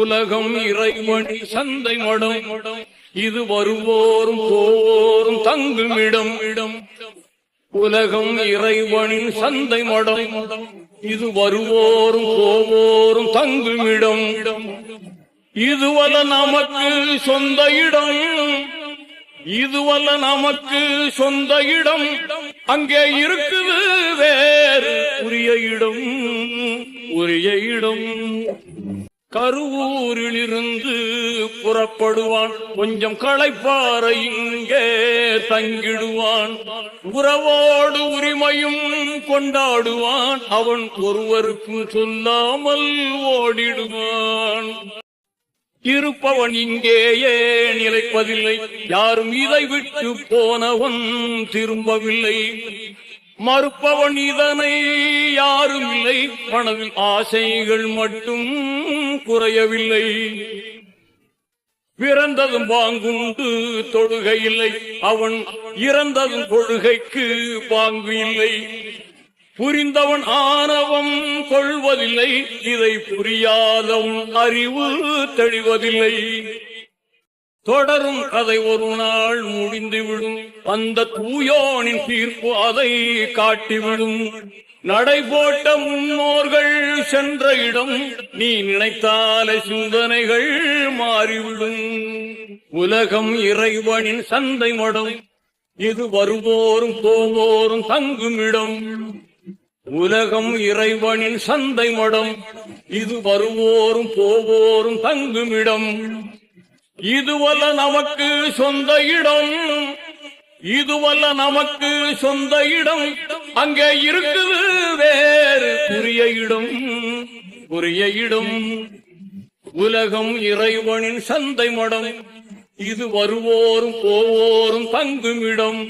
உலகம் இறைவனி சந்தை மடம். இது வருவோரும் போவோரும் தங்குமிடம். இடம் உலகம் இறைவனின் சந்தை மடம். இது வருவோரும் போவோரும் தங்குமிடம். இதுவல்ல நமக்கு சொந்த இடம். இதுவல்ல நமக்கு சொந்த இடம். அங்கே இருக்குது வேறு உரிய இடம். உரிய இடம். கருவூரிலிருந்து புறப்படுவான். கொஞ்சம் களைப்பார இங்கே தங்கிடுவான். உறவோடு உரிமையும் கொண்டாடுவான். அவன் ஒருவருக்கும் சொல்லாமல் ஓடிடுவான். இருப்பவன் இங்கேயே நிலைப்பதில்லை. யாரும் இதை விட்டு போனவன் திரும்பவில்லை. மறுப்பவன் இதனை குறையவில்லை மனதில் ஆசைகள் மட்டும் குறையவில்லை. பிறந்ததும் பாங்குண்டு தொழுகை இல்லை. அவன் இறந்ததும் கொள்கைக்கு பாங்கு இல்லை. புரிந்தவன் ஆணவம் கொள்வதில்லை. இதை புரியாதவன் அறிவு தெளிவதில்லை. தொடரும் கதை ஒரு நாள் முடிந்துவிடும். அந்த தூயோனின் தீர்ப்பு அதை காட்டிவிடும். நடைபோட்ட முன்னோர்கள் சென்ற இடம் நீ நினைத்தாலே சிந்தனைகள் மாறிவிடும். உலகம் இறைவனின் சந்தை மடம் இது வருவோரும் போவோரும் தங்குமிடம். உலகம் இறைவனின் சந்தை மடம் இது வருவோரும் போவோரும் தங்குமிடம். இதுவல்ல நமக்கு சொந்த இடம் இதுவல்ல நமக்கு சொந்த இடம். அங்கே இருக்குது வேறு புரிய இடம் புரிய இடம் உலகம் இறைவனின் சந்தை மடம் இது வருவோரும் போவோரும் தங்குமிடம்.